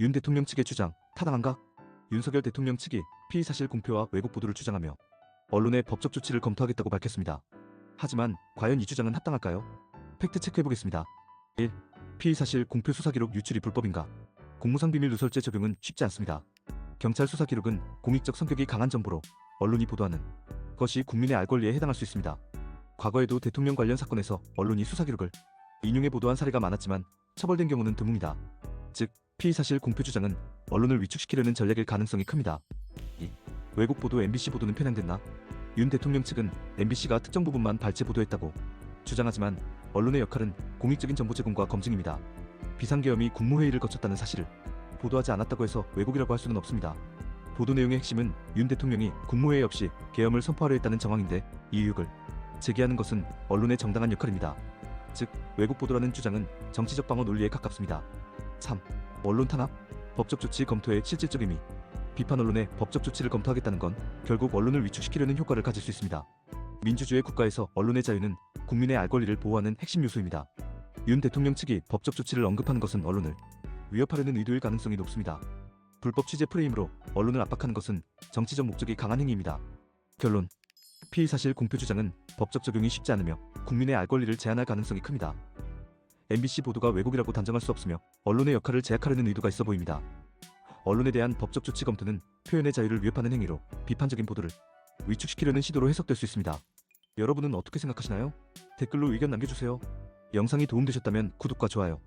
윤 대통령 측의 주장 타당한가? 윤석열 대통령 측이 피의 사실 공표와 왜곡 보도를 주장하며 언론의 법적 조치를 검토하겠다고 밝혔습니다. 하지만 과연 이 주장은 합당할까요? 팩트 체크해보겠습니다. 1. 피의 사실 공표 수사 기록 유출이 불법인가? 공무상 비밀 누설죄 적용은 쉽지 않습니다. 경찰 수사 기록은 공익적 성격이 강한 정보로 언론이 보도하는 것이 국민의 알 권리에 해당할 수 있습니다. 과거에도 대통령 관련 사건에서 언론이 수사 기록을 인용해 보도한 사례가 많았지만 처벌된 경우는 드뭅니다. 즉, 피의 사실 공표 주장은 언론을 위축시키려는 전략일 가능성이 큽니다. 2. 외국 보도 MBC 보도는 편향됐나? 윤 대통령 측은 MBC가 특정 부분만 발췌 보도했다고 주장하지만 언론의 역할은 공익적인 정보 제공과 검증입니다. 비상계엄이 국무회의를 거쳤다는 사실을 보도하지 않았다고 해서 왜곡이라고 할 수는 없습니다. 보도 내용의 핵심은 윤 대통령이 국무회의 없이 계엄을 선포하려 했다는 정황인데 이 의혹을 제기하는 것은 언론의 정당한 역할입니다. 즉 왜곡 보도라는 주장은 정치적 방어 논리에 가깝습니다. 3. 언론 탄압? 법적 조치 검토의 실질적 의미 비판 언론의 법적 조치를 검토하겠다는 건 결국 언론을 위축시키려는 효과를 가질 수 있습니다. 민주주의 국가에서 언론의 자유는 국민의 알 권리를 보호하는 핵심 요소입니다. 윤 대통령 측이 법적 조치를 언급하는 것은 언론을 위협하려는 의도일 가능성이 높습니다. 불법 취재 프레임으로 언론을 압박하는 것은 정치적 목적이 강한 행위입니다. 결론 피의 사실 공표 주장은 법적 적용이 쉽지 않으며 국민의 알 권리를 제한할 가능성이 큽니다. MBC 보도가 왜곡이라고 단정할 수 없으며 언론의 역할을 제약하려는 의도가 있어 보입니다. 언론에 대한 법적 조치 검토는 표현의 자유를 위협하는 행위로 비판적인 보도를 위축시키려는 시도로 해석될 수 있습니다. 여러분은 어떻게 생각하시나요? 댓글로 의견 남겨주세요. 영상이 도움되셨다면 구독과 좋아요,